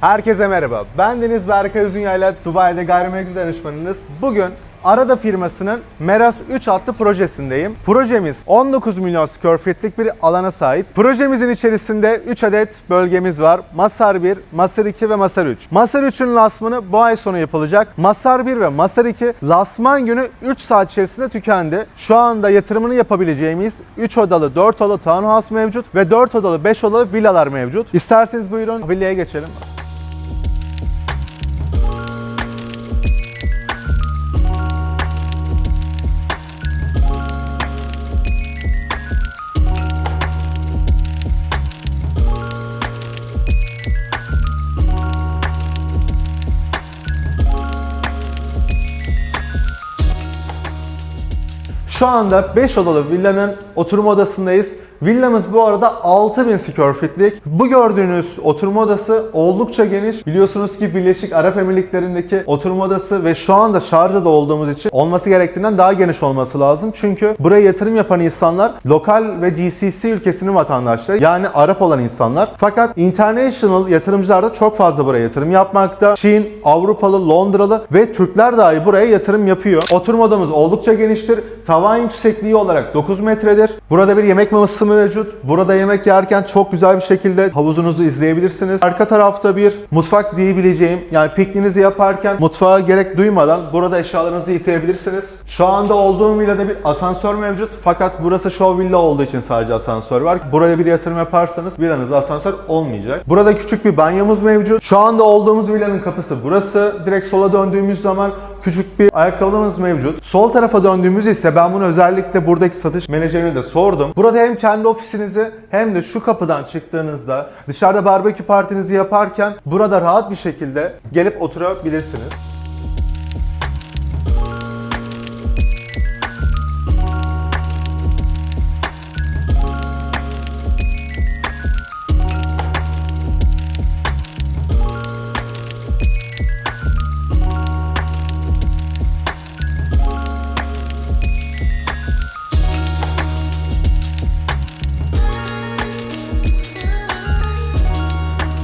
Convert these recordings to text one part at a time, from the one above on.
Herkese merhaba. Ben Deniz Berkay Üzünyayla Dubai'de gayrimenkul danışmanınız. Bugün Arada firmasının Meras 3 adlı projesindeyim. Projemiz 19 milyon square feet'lik bir alana sahip. Projemizin içerisinde 3 adet bölgemiz var. Masar 1, Masar 2 ve Masar 3. Masar 3'ün lasmanı bu ay sonu yapılacak. Masar 1 ve Masar 2 lasman günü 3 saat içerisinde tükendi. Şu anda yatırımını yapabileceğimiz 3 odalı, 4 odalı townhouse mevcut ve 4 odalı, 5 odalı villalar mevcut. İsterseniz buyurun villaya geçelim. Şu anda 5 odalı villanın oturma odasındayız. Villamız bu arada 6000 square feet'lik. Bu gördüğünüz oturma odası oldukça geniş. Biliyorsunuz ki Birleşik Arap Emirlikleri'ndeki oturma odası ve şu anda Şarja'da olduğumuz için olması gerektiğinden daha geniş olması lazım. Çünkü buraya yatırım yapan insanlar lokal ve GCC ülkesinin vatandaşları yani Arap olan insanlar. Fakat international yatırımcılar da çok fazla buraya yatırım yapmakta. Çin, Avrupalı, Londralı ve Türkler dahi buraya yatırım yapıyor. Oturma odamız oldukça geniştir. Tavan yüksekliği olarak 9 metredir. Burada bir yemek masası mevcut. Burada yemek yerken çok güzel bir şekilde havuzunuzu izleyebilirsiniz. Arka tarafta bir mutfak diyebileceğim yani pikniğinizi yaparken mutfağa gerek duymadan burada eşyalarınızı yıkayabilirsiniz. Şu anda olduğum villada bir asansör mevcut fakat burası show villa olduğu için sadece asansör var. Buraya bir yatırım yaparsanız villanızda asansör olmayacak. Burada küçük bir banyomuz mevcut. Şu anda olduğumuz villanın kapısı burası. Direkt sola döndüğümüz zaman küçük bir ayakkabılığımız mevcut. Sol tarafa döndüğümüz ise ben bunu özellikle buradaki satış menajerine de sordum. Burada hem kendi ofisinizi hem de şu kapıdan çıktığınızda dışarıda barbekü partinizi yaparken burada rahat bir şekilde gelip oturabilirsiniz.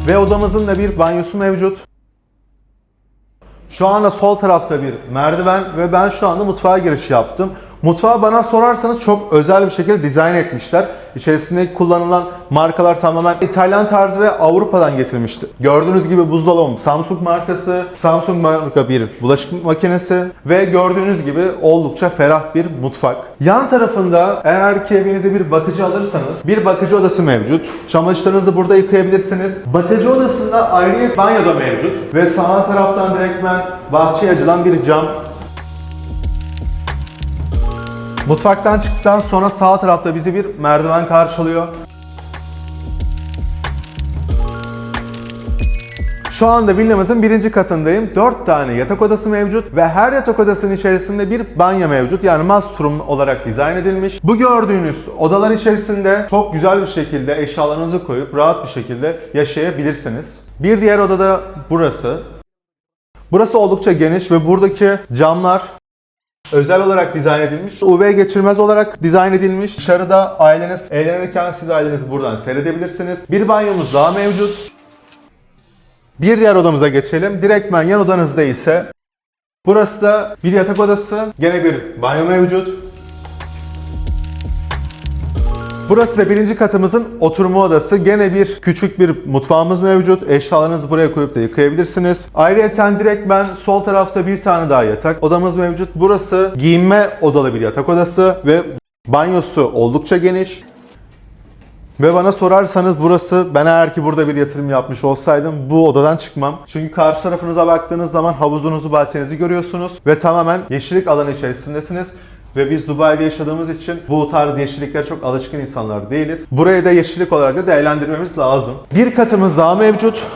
Ve odamızın da bir banyosu mevcut. Şu anda sol tarafta bir merdiven ve ben şu anda mutfağa giriş yaptım. Mutfağı bana sorarsanız çok özel bir şekilde dizayn etmişler. İçerisinde kullanılan markalar tamamen İtalyan tarzı ve Avrupa'dan getirilmişti. Gördüğünüz gibi buzdolabım Samsung markası, Samsung marka bir bulaşık makinesi ve gördüğünüz gibi oldukça ferah bir mutfak. Yan tarafında eğer ki evinize bir bakıcı alırsanız bir bakıcı odası mevcut. Çamaşırlarınızı burada yıkayabilirsiniz. Bakıcı odasında ayrıca banyo da mevcut ve sağ taraftan direktmen bahçeye açılan bir cam Mutfaktan çıktıktan sonra sağ tarafta bizi bir merdiven karşılıyor. Şu anda villamızın birinci katındayım. 4 tane yatak odası mevcut ve her yatak odasının içerisinde bir banyo mevcut. Yani master olarak dizayn edilmiş. Bu gördüğünüz odalar içerisinde çok güzel bir şekilde eşyalarınızı koyup rahat bir şekilde yaşayabilirsiniz. Bir diğer odada burası. Burası oldukça geniş ve buradaki camlar özel olarak dizayn edilmiş. UV geçirmez olarak dizayn edilmiş. Dışarıda aileniz eğlenirken siz ailenizi buradan seyredebilirsiniz. Bir banyomuz daha mevcut. Bir diğer odamıza geçelim. Direktmen yan odanızda ise burası da bir yatak odası. Gene bir banyo mevcut. Burası da birinci katımızın oturma odası. Gene bir küçük bir mutfağımız mevcut. Eşyalarınızı buraya koyup da yıkayabilirsiniz. Ayrıca direkt ben sol tarafta bir tane daha yatak odamız mevcut. Burası giyinme odalı bir yatak odası ve banyosu oldukça geniş. Ve bana sorarsanız burası ben eğer ki burada bir yatırım yapmış olsaydım bu odadan çıkmam. Çünkü karşı tarafınıza baktığınız zaman havuzunuzu, bahçenizi görüyorsunuz ve tamamen yeşillik alanı içerisindesiniz. Ve biz Dubai'de yaşadığımız için bu tarz yeşilliklere çok alışkın insanlar değiliz. Burayı da yeşillik olarak da değerlendirmemiz lazım. Bir katımız daha mevcut.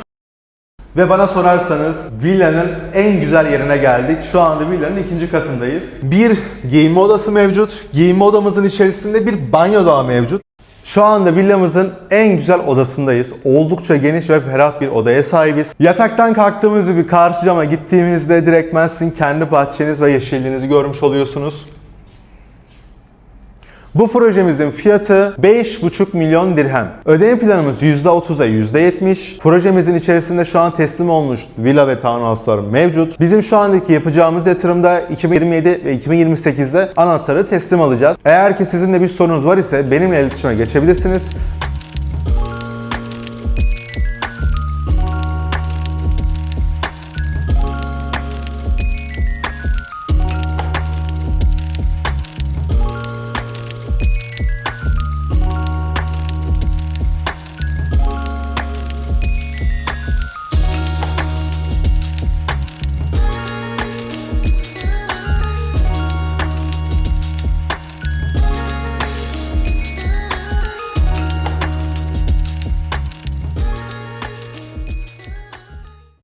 Ve bana sorarsanız villanın en güzel yerine geldik. Şu anda villanın ikinci katındayız. Bir giyinme odası mevcut. Giyinme odamızın içerisinde bir banyo daha mevcut. Şu anda villamızın en güzel odasındayız. Oldukça geniş ve ferah bir odaya sahibiz. Yataktan kalktığımızda bir karşı cama gittiğimizde direktmen sizin kendi bahçeniz ve yeşilliğinizi görmüş oluyorsunuz. Bu projemizin fiyatı 5,5 milyon dirhem. Ödeme planımız %30'a %70. Projemizin içerisinde şu an teslim olmuş villa ve townhouse'lar mevcut. Bizim şu andaki yapacağımız yatırımda 2027 ve 2028'de anahtarı teslim alacağız. Eğer ki sizin de bir sorunuz var ise benimle iletişime geçebilirsiniz.